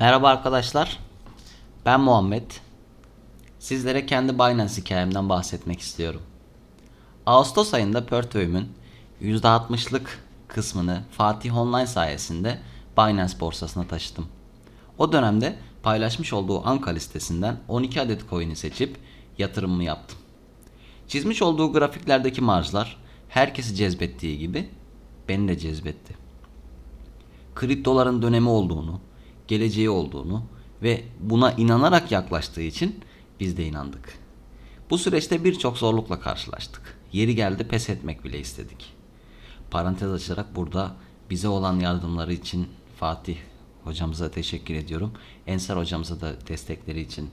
Merhaba arkadaşlar. Ben Muhammed. Sizlere kendi Binance hikayemden bahsetmek istiyorum. Ağustos ayında Pertway'min %60'lık kısmını Fatih Online sayesinde Binance borsasına taşıdım. O dönemde paylaşmış olduğu Anka listesinden 12 adet coin'i seçip yatırımımı yaptım. Çizmiş olduğu grafiklerdeki marjlar herkesi cezbettiği gibi beni de cezbetti kriptoların dönemi olduğunu, geleceği olduğunu ve buna inanarak yaklaştığı için biz de inandık. Bu süreçte birçok zorlukla karşılaştık. Yeri geldi pes etmek bile istedik. Parantez açarak burada bize olan yardımları için Fatih hocamıza teşekkür ediyorum. Ensar hocamıza da destekleri için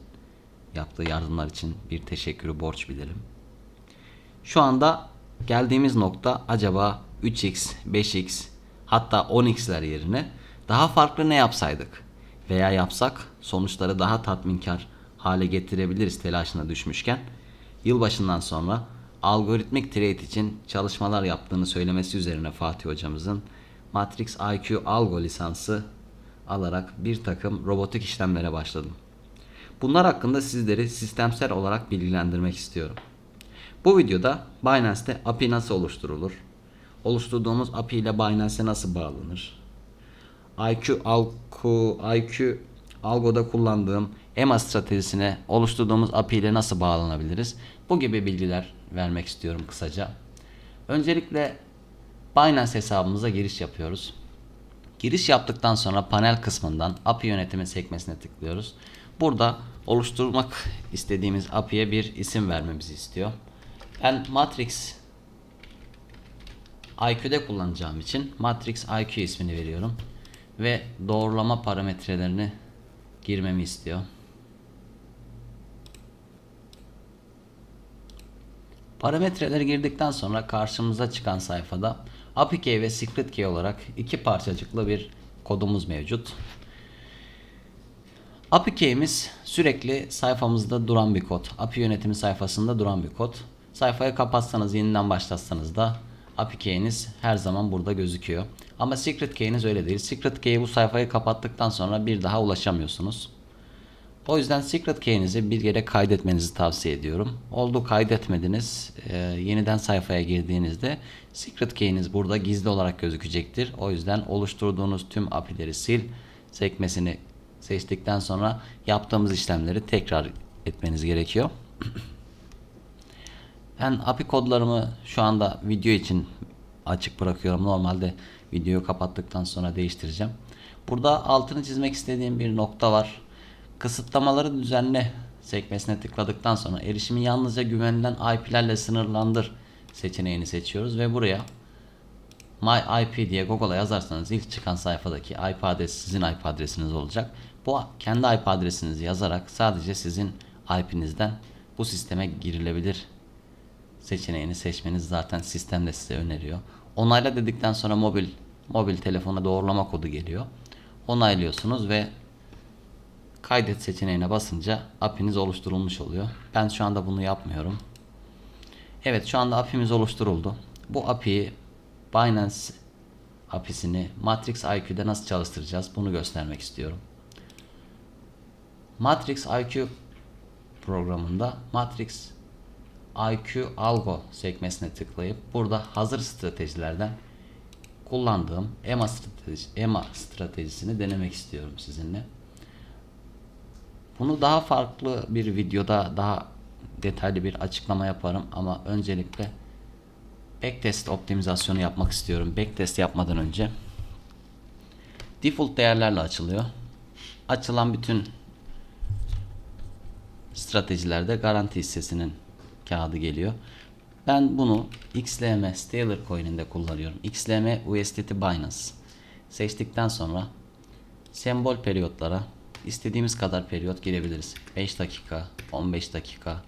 yaptığı yardımlar için bir teşekkürü borç bilirim. Şu anda geldiğimiz nokta acaba 3x, 5x hatta 10x'ler yerine daha farklı ne yapsaydık? Veya yapsak sonuçları daha tatminkar hale getirebiliriz telaşına düşmüşken yılbaşından sonra algoritmik trade için çalışmalar yaptığını söylemesi üzerine Fatih hocamızın Matrix IQ Algo lisansı alarak bir takım robotik işlemlere başladım. Bunlar hakkında sizleri sistemsel olarak bilgilendirmek istiyorum. Bu videoda Binance'te API nasıl oluşturulur? Oluşturduğumuz API ile Binance'e nasıl bağlanır? IQ, Algo, IQ Algo'da kullandığım EMA stratejisine oluşturduğumuz API ile nasıl bağlanabiliriz? Bu gibi bilgiler vermek istiyorum kısaca. Öncelikle Binance hesabımıza giriş yapıyoruz. Giriş yaptıktan sonra panel kısmından API yönetimi sekmesine tıklıyoruz. Burada oluşturmak istediğimiz API'ye bir isim vermemizi istiyor. Ben Matrix IQ'de kullanacağım için Matrix IQ ismini veriyorum ve doğrulama parametrelerini girmemi istiyor. Parametreleri girdikten sonra karşımıza çıkan sayfada API key ve secret key olarak iki parçacıklı bir kodumuz mevcut. API key'imiz sürekli sayfamızda duran bir kod. API yönetimi sayfasında duran bir kod. Sayfayı kapatsanız yeniden başlatsanız da API key'iniz her zaman burada gözüküyor. Ama secret key'iniz öyle değil. Secret key'e bu sayfayı kapattıktan sonra bir daha ulaşamıyorsunuz. O yüzden secret key'inizi bir yere kaydetmenizi tavsiye ediyorum. Oldu kaydetmediniz. e, yeniden sayfaya girdiğinizde secret key'iniz burada gizli olarak gözükecektir. O yüzden oluşturduğunuz tüm API'leri sil sekmesini seçtikten sonra yaptığımız işlemleri tekrar etmeniz gerekiyor. Ben API kodlarımı şu anda video için açık bırakıyorum. Normalde videoyu kapattıktan sonra değiştireceğim. Burada altını çizmek istediğim bir nokta var. Kısıtlamaları düzenle sekmesine tıkladıktan sonra erişimi yalnızca güvenilen IP'lerle sınırlandır seçeneğini seçiyoruz ve buraya My IP diye Google'a yazarsanız ilk çıkan sayfadaki IP adresi sizin IP adresiniz olacak. Bu kendi IP adresinizi yazarak sadece sizin IP'nizden bu sisteme girilebilir seçeneğini seçmeniz zaten sistem de size öneriyor. Onayla dedikten sonra mobil mobil telefona doğrulama kodu geliyor. Onaylıyorsunuz ve kaydet seçeneğine basınca API'niz oluşturulmuş oluyor. Ben şu anda bunu yapmıyorum. Evet şu anda API'miz oluşturuldu. Bu API'yi Binance API'sini Matrix IQ'de nasıl çalıştıracağız bunu göstermek istiyorum. Matrix IQ programında Matrix IQ Algo sekmesine tıklayıp burada hazır stratejilerden kullandığım EMA, strateji, EMA stratejisini denemek istiyorum sizinle. Bunu daha farklı bir videoda daha detaylı bir açıklama yaparım ama öncelikle backtest optimizasyonu yapmak istiyorum. Backtest yapmadan önce default değerlerle açılıyor. Açılan bütün stratejilerde garanti hissesinin kağıdı geliyor. Ben bunu XLM Stellar Coin'inde kullanıyorum. XLM USDT Binance seçtikten sonra sembol periyotlara istediğimiz kadar periyot girebiliriz. 5 dakika, 15 dakika,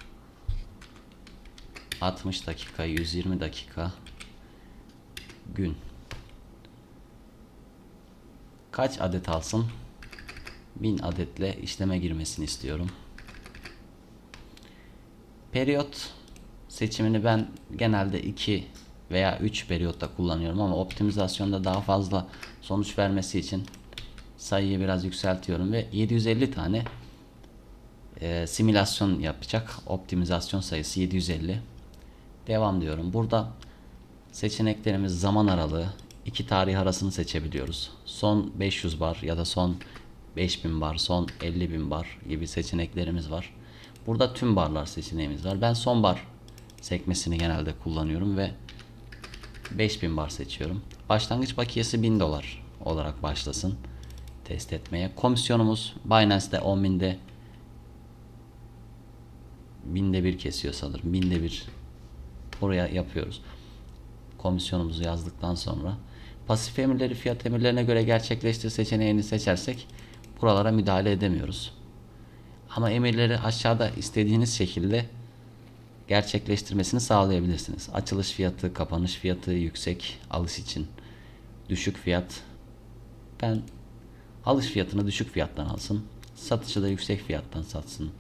60 dakika, 120 dakika, gün. Kaç adet alsın? 1000 adetle işleme girmesini istiyorum. Periyot seçimini ben genelde 2 veya 3 periyotta kullanıyorum ama optimizasyonda daha fazla sonuç vermesi için sayıyı biraz yükseltiyorum ve 750 tane e, simülasyon yapacak. Optimizasyon sayısı 750. Devam diyorum. Burada seçeneklerimiz zaman aralığı, iki tarih arasını seçebiliyoruz. Son 500 bar ya da son 5000 bar, son 50.000 bar gibi seçeneklerimiz var. Burada tüm barlar seçeneğimiz var. Ben son bar sekmesini genelde kullanıyorum ve 5000 bar seçiyorum. Başlangıç bakiyesi 1000 dolar olarak başlasın test etmeye. Komisyonumuz Binance'de 10.000'de binde bir kesiyor sanırım. Binde bir buraya yapıyoruz. Komisyonumuzu yazdıktan sonra pasif emirleri fiyat emirlerine göre gerçekleştir seçeneğini seçersek buralara müdahale edemiyoruz. Ama emirleri aşağıda istediğiniz şekilde gerçekleştirmesini sağlayabilirsiniz. Açılış fiyatı, kapanış fiyatı yüksek, alış için düşük fiyat. Ben alış fiyatını düşük fiyattan alsın, satışı da yüksek fiyattan satsın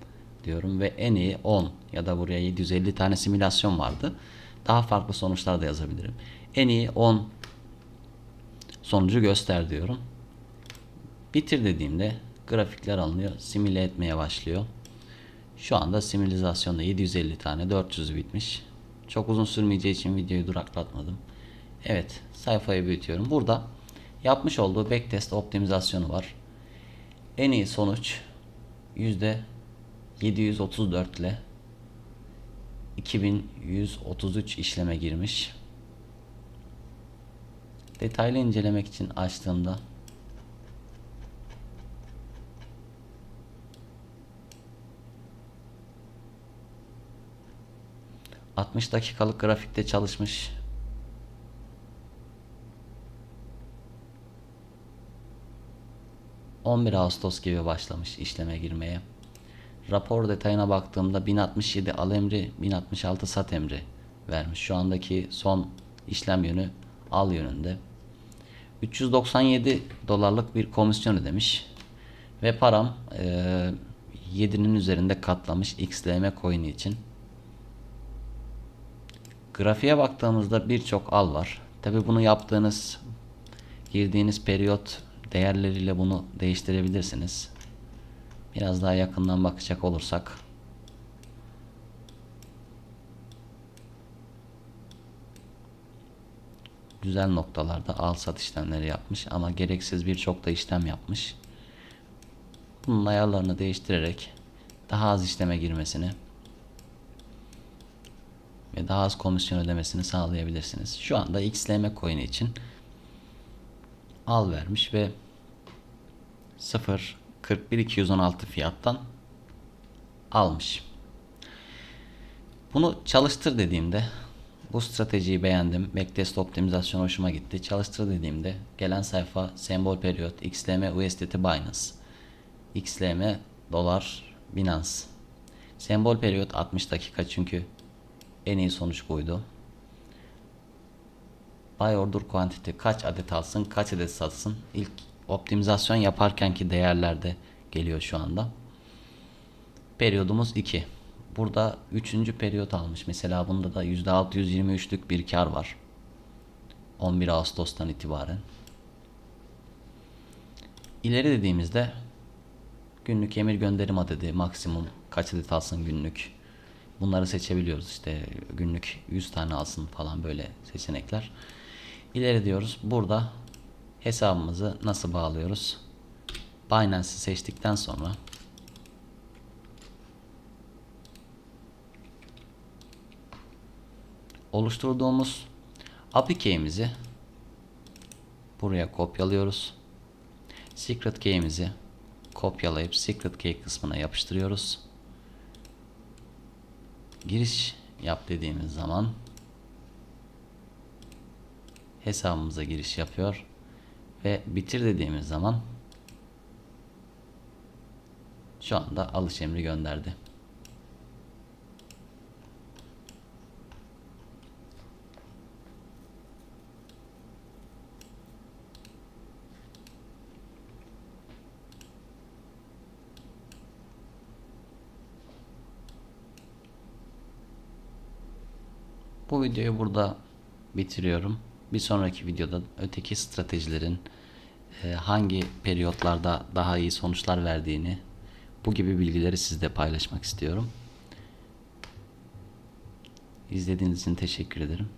diyorum ve en iyi 10 ya da buraya 750 tane simülasyon vardı. Daha farklı sonuçlar da yazabilirim. En iyi 10 sonucu göster diyorum. Bitir dediğimde grafikler alınıyor, simüle etmeye başlıyor. Şu anda simülizasyonda 750 tane 400'ü bitmiş. Çok uzun sürmeyeceği için videoyu duraklatmadım. Evet sayfayı büyütüyorum. Burada yapmış olduğu backtest optimizasyonu var. En iyi sonuç %734 ile 2133 işleme girmiş. Detaylı incelemek için açtığımda 60 dakikalık grafikte çalışmış. ...11 Ağustos gibi başlamış işleme girmeye. Rapor detayına baktığımda 1067 al emri, 1066 sat emri vermiş. Şu andaki son işlem yönü al yönünde. 397 dolarlık bir komisyon ödemiş. Ve param e, 7'nin üzerinde katlamış XLM coin için. Grafiğe baktığımızda birçok al var. Tabi bunu yaptığınız, girdiğiniz periyot değerleriyle bunu değiştirebilirsiniz. Biraz daha yakından bakacak olursak. Güzel noktalarda al sat işlemleri yapmış ama gereksiz birçok da işlem yapmış. Bunun ayarlarını değiştirerek daha az işleme girmesini ve daha az komisyon ödemesini sağlayabilirsiniz. Şu anda XLM coin için al vermiş ve 0.41216 fiyattan almış. Bunu çalıştır dediğimde bu stratejiyi beğendim. Backtest optimizasyon hoşuma gitti. Çalıştır dediğimde gelen sayfa sembol periyot XLM USDT Binance. XLM dolar Binance. Sembol periyot 60 dakika çünkü en iyi sonuç buydu. Buy order quantity kaç adet alsın, kaç adet satsın. İlk optimizasyon yaparkenki değerlerde geliyor şu anda. Periyodumuz 2. Burada 3. periyot almış. Mesela bunda da %623'lük bir kar var. 11 Ağustos'tan itibaren. İleri dediğimizde günlük emir gönderim adedi maksimum kaç adet alsın günlük Bunları seçebiliyoruz işte günlük 100 tane alsın falan böyle seçenekler. İleri diyoruz. Burada hesabımızı nasıl bağlıyoruz? Binance'i seçtikten sonra oluşturduğumuz API key'imizi buraya kopyalıyoruz. Secret key'imizi kopyalayıp secret key kısmına yapıştırıyoruz giriş yap dediğimiz zaman hesabımıza giriş yapıyor ve bitir dediğimiz zaman şu anda alış emri gönderdi. Bu videoyu burada bitiriyorum. Bir sonraki videoda öteki stratejilerin e, hangi periyotlarda daha iyi sonuçlar verdiğini bu gibi bilgileri sizle paylaşmak istiyorum. İzlediğiniz için teşekkür ederim.